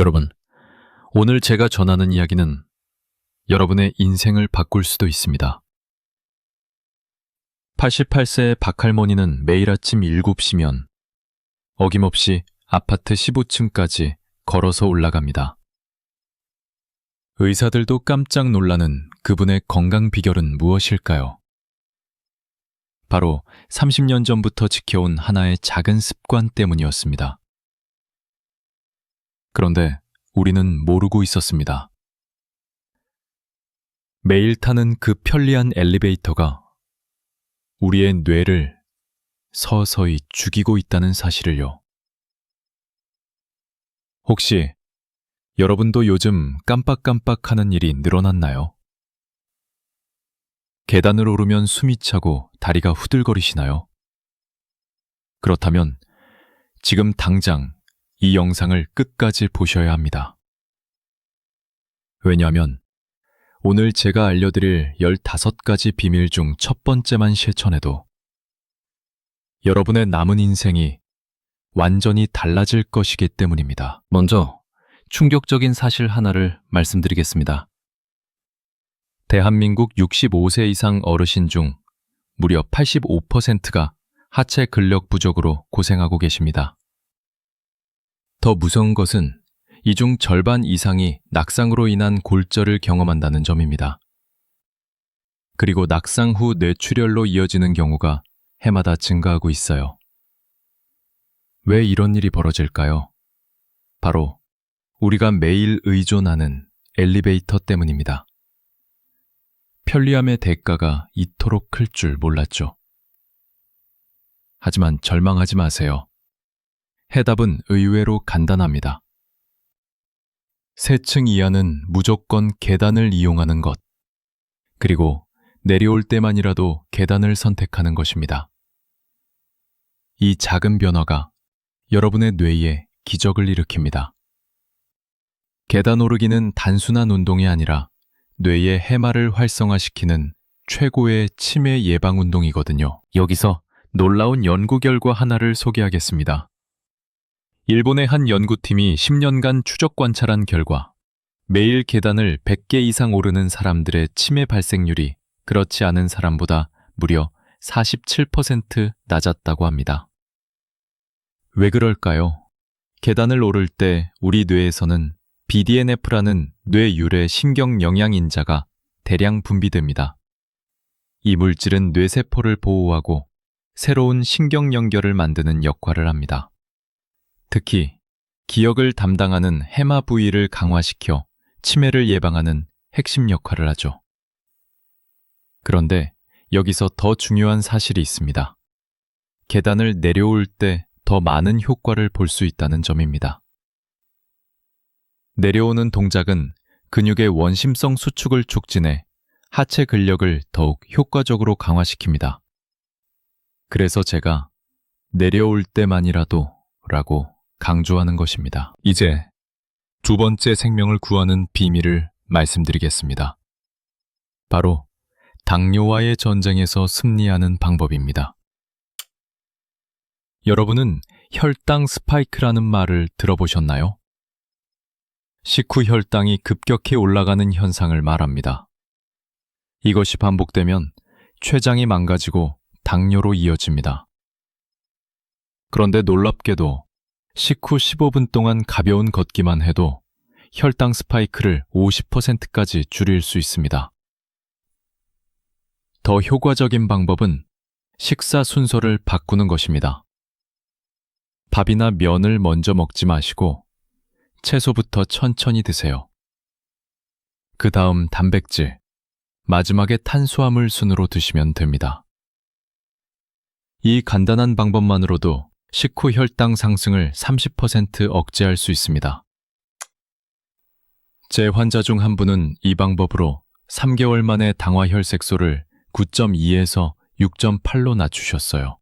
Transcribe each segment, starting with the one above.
여러분, 오늘 제가 전하는 이야기는 여러분의 인생을 바꿀 수도 있습니다. 88세의 박할머니는 매일 아침 7시면 어김없이 아파트 15층까지 걸어서 올라갑니다. 의사들도 깜짝 놀라는 그분의 건강 비결은 무엇일까요? 바로 30년 전부터 지켜온 하나의 작은 습관 때문이었습니다. 그런데 우리는 모르고 있었습니다. 매일 타는 그 편리한 엘리베이터가 우리의 뇌를 서서히 죽이고 있다는 사실을요. 혹시 여러분도 요즘 깜빡깜빡 하는 일이 늘어났나요? 계단을 오르면 숨이 차고 다리가 후들거리시나요? 그렇다면 지금 당장 이 영상을 끝까지 보셔야 합니다. 왜냐하면 오늘 제가 알려드릴 15가지 비밀 중 첫 번째만 실천해도 여러분의 남은 인생이 완전히 달라질 것이기 때문입니다. 먼저 충격적인 사실 하나를 말씀드리겠습니다. 대한민국 65세 이상 어르신 중 무려 85%가 하체 근력 부족으로 고생하고 계십니다. 더 무서운 것은 이 중 절반 이상이 낙상으로 인한 골절을 경험한다는 점입니다. 그리고 낙상 후 뇌출혈로 이어지는 경우가 해마다 증가하고 있어요. 왜 이런 일이 벌어질까요? 바로 우리가 매일 의존하는 엘리베이터 때문입니다. 편리함의 대가가 이토록 클 줄 몰랐죠. 하지만 절망하지 마세요. 해답은 의외로 간단합니다. 세 층 이하는 무조건 계단을 이용하는 것, 그리고 내려올 때만이라도 계단을 선택하는 것입니다. 이 작은 변화가 여러분의 뇌에 기적을 일으킵니다. 계단 오르기는 단순한 운동이 아니라 뇌의 해마를 활성화시키는 최고의 치매 예방 운동이거든요. 여기서 놀라운 연구 결과 하나를 소개하겠습니다. 일본의 한 연구팀이 10년간 추적 관찰한 결과 매일 계단을 100개 이상 오르는 사람들의 치매 발생률이 그렇지 않은 사람보다 무려 47% 낮았다고 합니다. 왜 그럴까요? 계단을 오를 때 우리 뇌에서는 BDNF라는 뇌 유래 신경 영양인자가 대량 분비됩니다. 이 물질은 뇌세포를 보호하고 새로운 신경 연결을 만드는 역할을 합니다. 특히 기억을 담당하는 해마 부위를 강화시켜 치매를 예방하는 핵심 역할을 하죠. 그런데 여기서 더 중요한 사실이 있습니다. 계단을 내려올 때 더 많은 효과를 볼 수 있다는 점입니다. 내려오는 동작은 근육의 원심성 수축을 촉진해 하체 근력을 더욱 효과적으로 강화시킵니다. 그래서 제가 내려올 때만이라도 라고 강조하는 것입니다. 이제 두 번째 생명을 구하는 비밀을 말씀드리겠습니다. 바로 당뇨와의 전쟁에서 승리하는 방법입니다. 여러분은 혈당 스파이크라는 말을 들어보셨나요? 식후 혈당이 급격히 올라가는 현상을 말합니다. 이것이 반복되면 췌장이 망가지고 당뇨로 이어집니다. 그런데 놀랍게도 식후 15분 동안 가벼운 걷기만 해도 혈당 스파이크를 50%까지 줄일 수 있습니다. 더 효과적인 방법은 식사 순서를 바꾸는 것입니다. 밥이나 면을 먼저 먹지 마시고 채소부터 천천히 드세요. 그 다음 단백질, 마지막에 탄수화물 순으로 드시면 됩니다. 이 간단한 방법만으로도 식후 혈당 상승을 30% 억제할 수 있습니다. 제 환자 중 한 분은 이 방법으로 3개월 만에 당화 혈색소를 9.2에서 6.8로 낮추셨어요.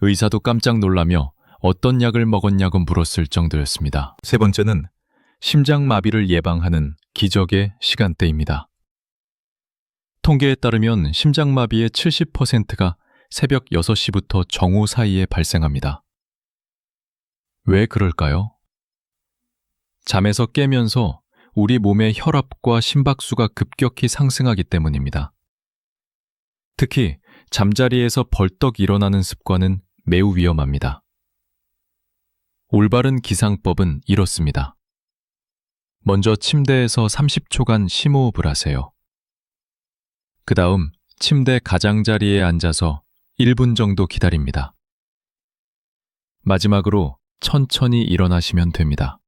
의사도 깜짝 놀라며 어떤 약을 먹었냐고 물었을 정도였습니다. 세 번째는 심장마비를 예방하는 기적의 시간대입니다. 통계에 따르면 심장마비의 70%가 새벽 6시부터 정오 사이에 발생합니다. 왜 그럴까요? 잠에서 깨면서 우리 몸의 혈압과 심박수가 급격히 상승하기 때문입니다. 특히 잠자리에서 벌떡 일어나는 습관은 매우 위험합니다. 올바른 기상법은 이렇습니다. 먼저 침대에서 30초간 심호흡을 하세요. 그 다음 침대 가장자리에 앉아서 1분 정도 기다립니다. 마지막으로 천천히 일어나시면 됩니다.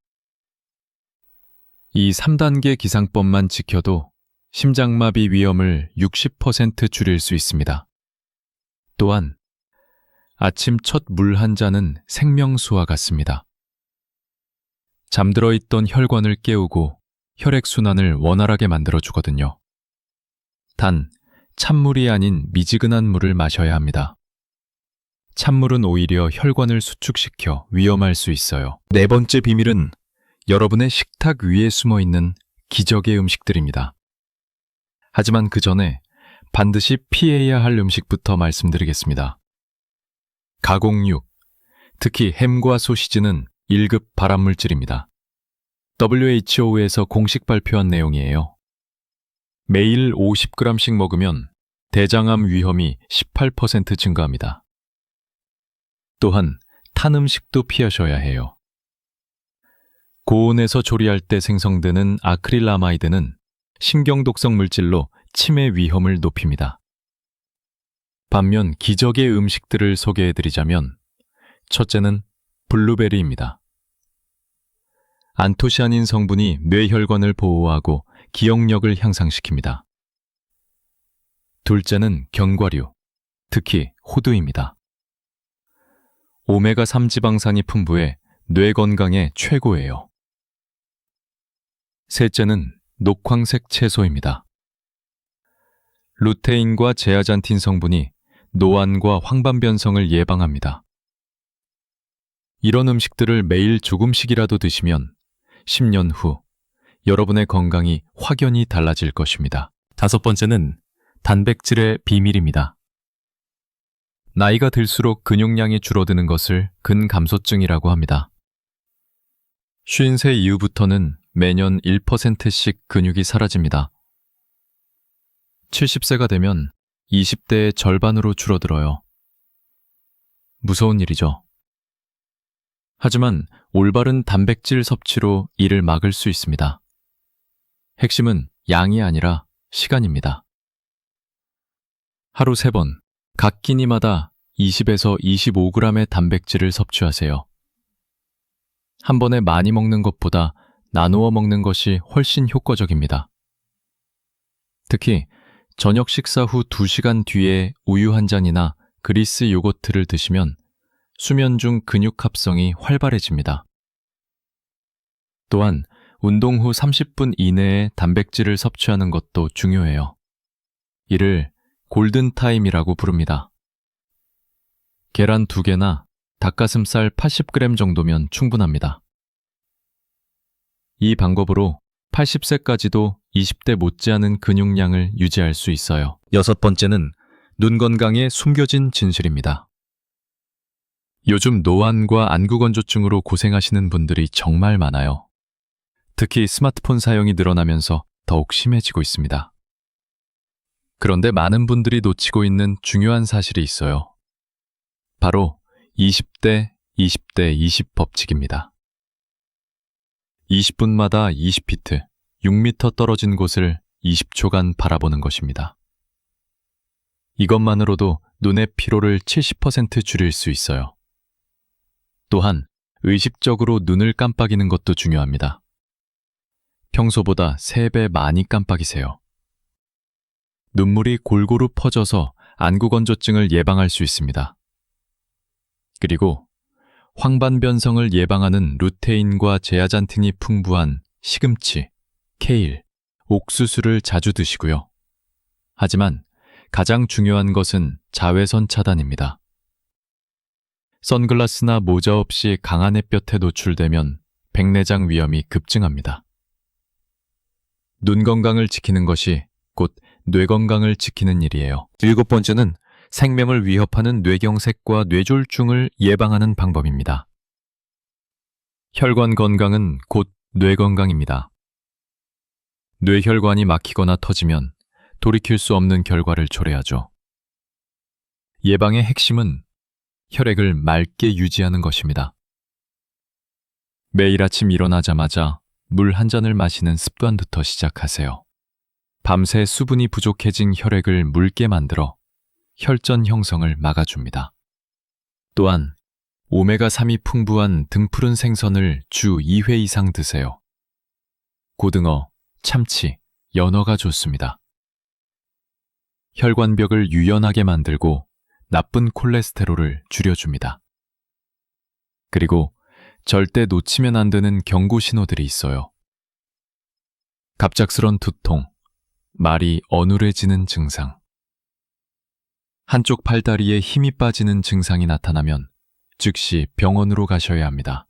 이 3단계 기상법만 지켜도 심장마비 위험을 60% 줄일 수 있습니다. 또한 아침 첫 물 한 잔은 생명수와 같습니다. 잠들어 있던 혈관을 깨우고 혈액순환을 원활하게 만들어 주거든요. 단, 찬물이 아닌 미지근한 물을 마셔야 합니다. 찬물은 오히려 혈관을 수축시켜 위험할 수 있어요. 네 번째 비밀은 여러분의 식탁 위에 숨어 있는 기적의 음식들입니다. 하지만 그 전에 반드시 피해야 할 음식부터 말씀드리겠습니다. 가공육, 특히 햄과 소시지는 1급 발암물질입니다. WHO에서 공식 발표한 내용이에요. 매일 50g씩 먹으면 대장암 위험이 18% 증가합니다. 또한 탄 음식도 피하셔야 해요. 고온에서 조리할 때 생성되는 아크릴라마이드는 신경독성 물질로 치매 위험을 높입니다. 반면 기적의 음식들을 소개해드리자면 첫째는 블루베리입니다. 안토시아닌 성분이 뇌혈관을 보호하고 기억력을 향상시킵니다. 둘째는 견과류, 특히 호두입니다. 오메가3 지방산이 풍부해 뇌 건강에 최고예요. 셋째는 녹황색 채소입니다. 루테인과 제아잔틴 성분이 노안과 황반변성을 예방합니다. 이런 음식들을 매일 조금씩이라도 드시면 10년 후 여러분의 건강이 확연히 달라질 것입니다. 다섯 번째는 단백질의 비밀입니다. 나이가 들수록 근육량이 줄어드는 것을 근감소증이라고 합니다. 50세 이후부터는 매년 1%씩 근육이 사라집니다. 70세가 되면 20대의 절반으로 줄어들어요. 무서운 일이죠. 하지만 올바른 단백질 섭취로 이를 막을 수 있습니다. 핵심은 양이 아니라 시간입니다. 하루 3번, 각 끼니마다 20에서 25g의 단백질을 섭취하세요. 한 번에 많이 먹는 것보다 나누어 먹는 것이 훨씬 효과적입니다. 특히 저녁 식사 후 2시간 뒤에 우유 한 잔이나 그리스 요거트를 드시면 수면 중 근육 합성이 활발해집니다. 또한 운동 후 30분 이내에 단백질을 섭취하는 것도 중요해요. 이를 골든타임이라고 부릅니다. 계란 2개나 닭가슴살 80g 정도면 충분합니다. 이 방법으로 80세까지도 20대 못지않은 근육량을 유지할 수 있어요. 여섯 번째는 눈 건강에 숨겨진 진실입니다. 요즘 노안과 안구건조증으로 고생하시는 분들이 정말 많아요. 특히 스마트폰 사용이 늘어나면서 더욱 심해지고 있습니다. 그런데 많은 분들이 놓치고 있는 중요한 사실이 있어요. 바로 20대, 20대, 20 법칙입니다. 20분마다 20피트, 6m 떨어진 곳을 20초간 바라보는 것입니다. 이것만으로도 눈의 피로를 70% 줄일 수 있어요. 또한 의식적으로 눈을 깜빡이는 것도 중요합니다. 평소보다 3배 많이 깜빡이세요. 눈물이 골고루 퍼져서 안구건조증을 예방할 수 있습니다. 그리고 황반변성을 예방하는 루테인과 제아잔틴이 풍부한 시금치, 케일, 옥수수를 자주 드시고요. 하지만 가장 중요한 것은 자외선 차단입니다. 선글라스나 모자 없이 강한 햇볕에 노출되면 백내장 위험이 급증합니다. 눈 건강을 지키는 것이 곧 뇌 건강을 지키는 일이에요. 일곱 번째는 생명을 위협하는 뇌경색과 뇌졸중을 예방하는 방법입니다. 혈관 건강은 곧 뇌 건강입니다. 뇌혈관이 막히거나 터지면 돌이킬 수 없는 결과를 초래하죠. 예방의 핵심은 혈액을 맑게 유지하는 것입니다. 매일 아침 일어나자마자 물 한 잔을 마시는 습관부터 시작하세요. 밤새 수분이 부족해진 혈액을 묽게 만들어 혈전 형성을 막아줍니다. 또한 오메가3이 풍부한 등푸른 생선을 주 2회 이상 드세요. 고등어, 참치, 연어가 좋습니다. 혈관벽을 유연하게 만들고 나쁜 콜레스테롤을 줄여줍니다. 그리고 절대 놓치면 안 되는 경고 신호들이 있어요. 갑작스런 두통, 말이 어눌해지는 증상, 한쪽 팔다리에 힘이 빠지는 증상이 나타나면 즉시 병원으로 가셔야 합니다.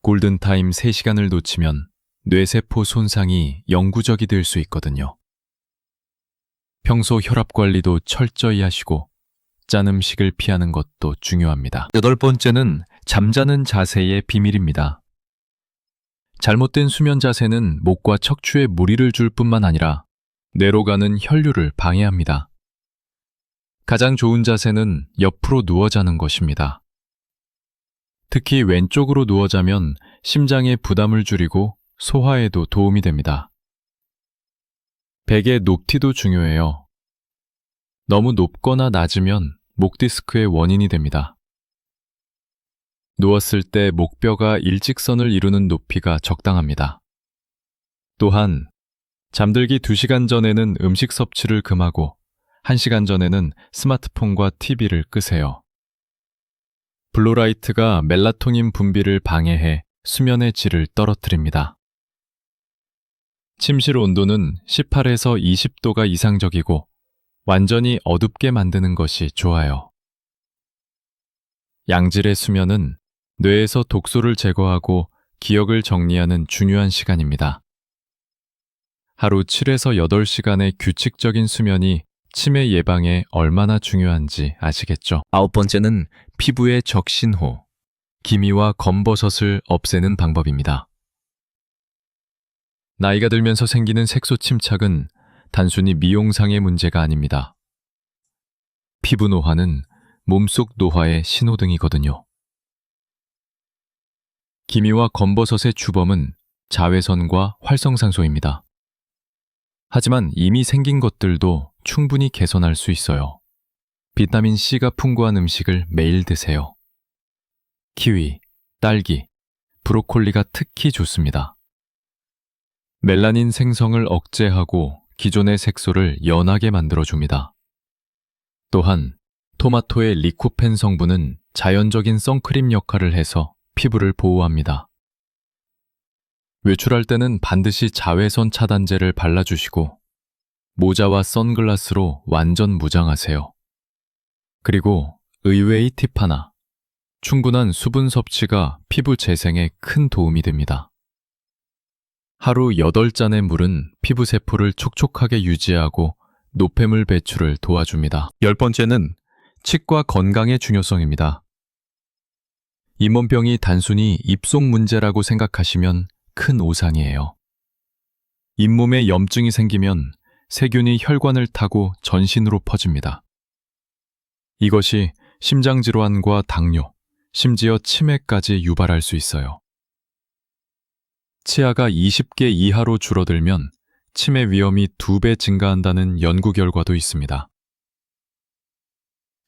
골든타임 3시간을 놓치면 뇌세포 손상이 영구적이 될 수 있거든요. 평소 혈압 관리도 철저히 하시고 짠 음식을 피하는 것도 중요합니다. 여덟 번째는 잠자는 자세의 비밀입니다. 잘못된 수면 자세는 목과 척추에 무리를 줄 뿐만 아니라 뇌로 가는 혈류를 방해합니다. 가장 좋은 자세는 옆으로 누워 자는 것입니다. 특히 왼쪽으로 누워 자면 심장의 부담을 줄이고 소화에도 도움이 됩니다. 베개 높이도 중요해요. 너무 높거나 낮으면 목 디스크의 원인이 됩니다. 누웠을 때 목뼈가 일직선을 이루는 높이가 적당합니다. 또한 잠들기 2시간 전에는 음식 섭취를 금하고 1시간 전에는 스마트폰과 TV를 끄세요. 블루라이트가 멜라토닌 분비를 방해해 수면의 질을 떨어뜨립니다. 침실 온도는 18에서 20도가 이상적이고 완전히 어둡게 만드는 것이 좋아요. 양질의 수면은 뇌에서 독소를 제거하고 기억을 정리하는 중요한 시간입니다. 하루 7에서 8시간의 규칙적인 수면이 치매 예방에 얼마나 중요한지 아시겠죠? 아홉 번째는 피부의 적신호, 기미와 검버섯을 없애는 방법입니다. 나이가 들면서 생기는 색소 침착은 단순히 미용상의 문제가 아닙니다. 피부 노화는 몸속 노화의 신호등이거든요. 기미와 검버섯의 주범은 자외선과 활성산소입니다. 하지만 이미 생긴 것들도 충분히 개선할 수 있어요. 비타민 C가 풍부한 음식을 매일 드세요. 키위, 딸기, 브로콜리가 특히 좋습니다. 멜라닌 생성을 억제하고 기존의 색소를 연하게 만들어줍니다. 또한 토마토의 리코펜 성분은 자연적인 선크림 역할을 해서 피부를 보호합니다. 외출할 때는 반드시 자외선 차단제를 발라주시고 모자와 선글라스로 완전 무장하세요. 그리고 의외의 팁 하나. 충분한 수분 섭취가 피부 재생에 큰 도움이 됩니다. 하루 8잔의 물은 피부 세포를 촉촉하게 유지하고 노폐물 배출을 도와줍니다. 열 번째는 치과 건강의 중요성입니다. 잇몸병이 단순히 입속 문제라고 생각하시면 큰 오상이에요. 잇몸에 염증이 생기면 세균이 혈관을 타고 전신으로 퍼집니다. 이것이 심장질환과 당뇨, 심지어 치매까지 유발할 수 있어요. 치아가 20개 이하로 줄어들면 치매 위험이 2배 증가한다는 연구 결과도 있습니다.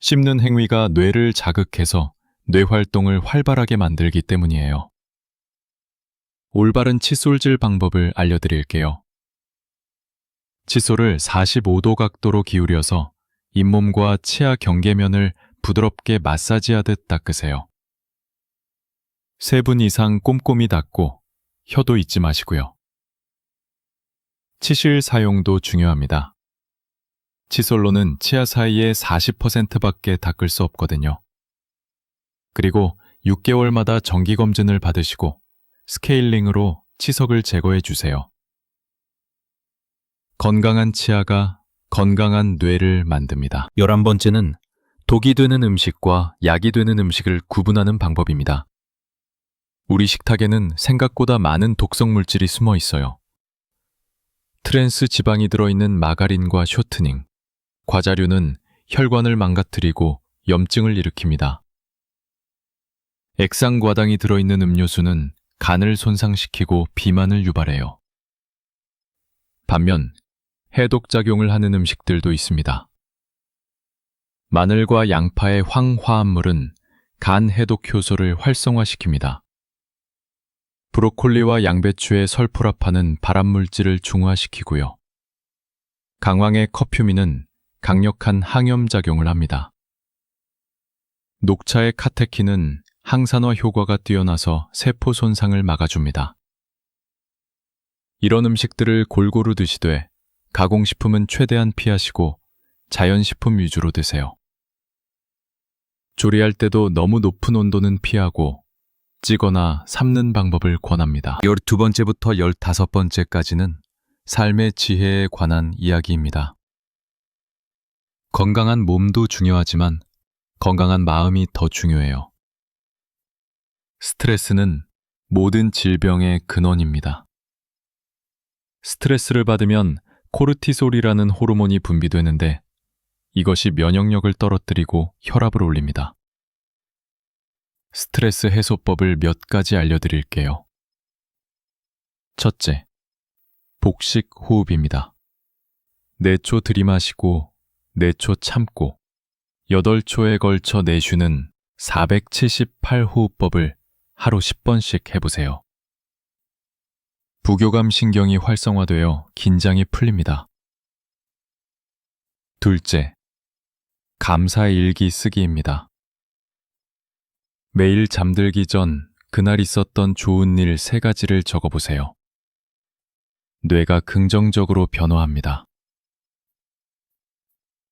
씹는 행위가 뇌를 자극해서 뇌 활동을 활발하게 만들기 때문이에요. 올바른 칫솔질 방법을 알려드릴게요. 칫솔을 45도 각도로 기울여서 잇몸과 치아 경계면을 부드럽게 마사지하듯 닦으세요. 3분 이상 꼼꼼히 닦고 혀도 잊지 마시고요. 치실 사용도 중요합니다. 칫솔로는 치아 사이에 40%밖에 닦을 수 없거든요. 그리고 6개월마다 정기검진을 받으시고 스케일링으로 치석을 제거해 주세요. 건강한 치아가 건강한 뇌를 만듭니다. 열한 번째는 독이 되는 음식과 약이 되는 음식을 구분하는 방법입니다. 우리 식탁에는 생각보다 많은 독성 물질이 숨어 있어요. 트랜스 지방이 들어있는 마가린과 쇼트닝, 과자류는 혈관을 망가뜨리고 염증을 일으킵니다. 액상과당이 들어있는 음료수는 간을 손상시키고 비만을 유발해요. 반면 해독작용을 하는 음식들도 있습니다. 마늘과 양파의 황화합물은 간 해독 효소를 활성화시킵니다. 브로콜리와 양배추의 설프라파는 발암물질을 중화시키고요. 강황의 커퓨민은 강력한 항염작용을 합니다. 녹차의 카테킨은 항산화 효과가 뛰어나서 세포 손상을 막아줍니다. 이런 음식들을 골고루 드시되 가공식품은 최대한 피하시고 자연식품 위주로 드세요. 조리할 때도 너무 높은 온도는 피하고 찌거나 삶는 방법을 권합니다. 12번째부터 15번째까지는 삶의 지혜에 관한 이야기입니다. 건강한 몸도 중요하지만 건강한 마음이 더 중요해요. 스트레스는 모든 질병의 근원입니다. 스트레스를 받으면 코르티솔이라는 호르몬이 분비되는데 이것이 면역력을 떨어뜨리고 혈압을 올립니다. 스트레스 해소법을 몇 가지 알려드릴게요. 첫째, 복식 호흡입니다. 4초 들이마시고 4초 참고 8초에 걸쳐 내쉬는 478호흡법을 하루 10번씩 해보세요. 부교감 신경이 활성화되어 긴장이 풀립니다. 둘째, 감사 일기 쓰기입니다. 매일 잠들기 전 그날 있었던 좋은 일 세 가지를 적어보세요. 뇌가 긍정적으로 변화합니다.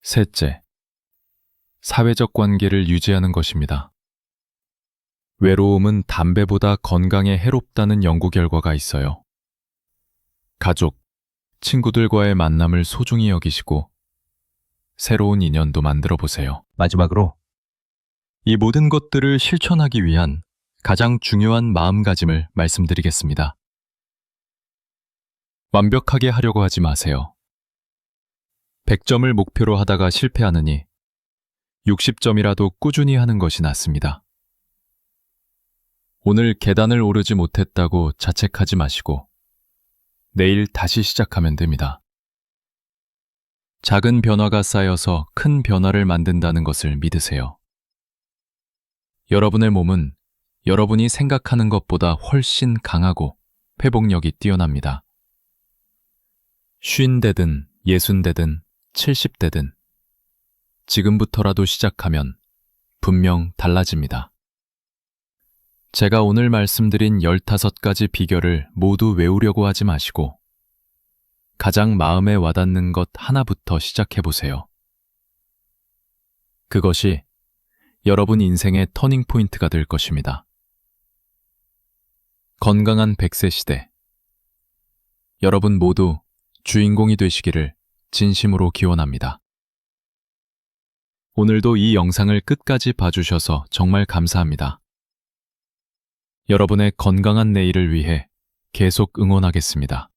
셋째, 사회적 관계를 유지하는 것입니다. 외로움은 담배보다 건강에 해롭다는 연구 결과가 있어요. 가족, 친구들과의 만남을 소중히 여기시고 새로운 인연도 만들어 보세요. 마지막으로 이 모든 것들을 실천하기 위한 가장 중요한 마음가짐을 말씀드리겠습니다. 완벽하게 하려고 하지 마세요. 100점을 목표로 하다가 실패하느니 60점이라도 꾸준히 하는 것이 낫습니다. 오늘 계단을 오르지 못했다고 자책하지 마시고 내일 다시 시작하면 됩니다. 작은 변화가 쌓여서 큰 변화를 만든다는 것을 믿으세요. 여러분의 몸은 여러분이 생각하는 것보다 훨씬 강하고 회복력이 뛰어납니다. 50대든 60대든 70대든 지금부터라도 시작하면 분명 달라집니다. 제가 오늘 말씀드린 15가지 비결을 모두 외우려고 하지 마시고 가장 마음에 와닿는 것 하나부터 시작해 보세요. 그것이 여러분 인생의 터닝 포인트가 될 것입니다. 건강한 100세 시대. 여러분 모두 주인공이 되시기를 진심으로 기원합니다. 오늘도 이 영상을 끝까지 봐주셔서 정말 감사합니다. 여러분의 건강한 내일을 위해 계속 응원하겠습니다.